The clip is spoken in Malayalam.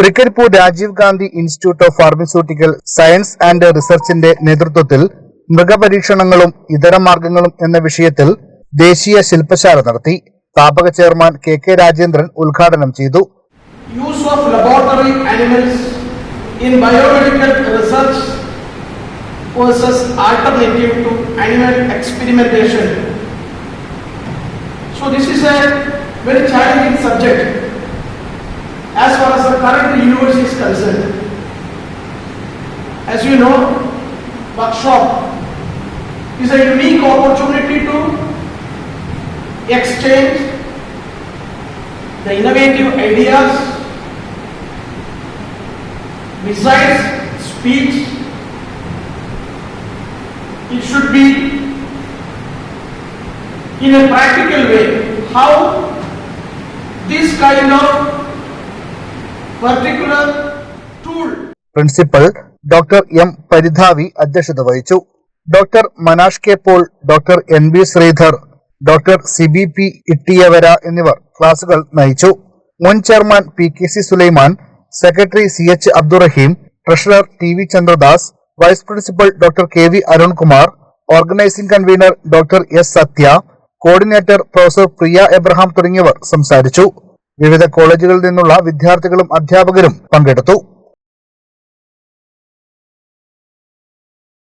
Thrikaripur Rajiv Gandhi institute of pharmaceutical science and റിസർച്ചിന്റെ നേതൃത്വത്തിൽ മൃഗപരീക്ഷണങ്ങളും ഇതര മാർഗങ്ങളും എന്ന വിഷയത്തിൽ ദേശീയ ശില്പശാല നടത്തി. സ്ഥാപക ചെയർമാൻ കെ കെ രാജേന്ദ്രൻ ഉദ്ഘാടനം ചെയ്തു. Use of laboratory animals in biomedical research versus alternative to animal experimentation so this is a very challenging subject. Current universe is concerned. As you know, workshop is a unique opportunity to exchange the innovative ideas besides speech it should be in a practical way how this kind of principal doctor M പരിധാവി അധ്യക്ഷത വഹിച്ചു. Doctor Manash K Paul doctor N B Sreedhar doctor C B P Ittiyavira എന്നിവർ ക്ലാസുകൾ നയിച്ചു. മുൻ chairman P K C Sulaiman secretary C H Abdurahim treasurer T V Chandradas vice principal doctor K V Arunkumar organising convener doctor S Sathya coordinator professor Priya Abraham തുടങ്ങിയവർ സംസാരിച്ചു. വിവിധ കോളേജുകളിൽ നിന്നുള്ള വിദ്യാർത്ഥികളും അധ്യാപകരും പങ്കെടുത്തു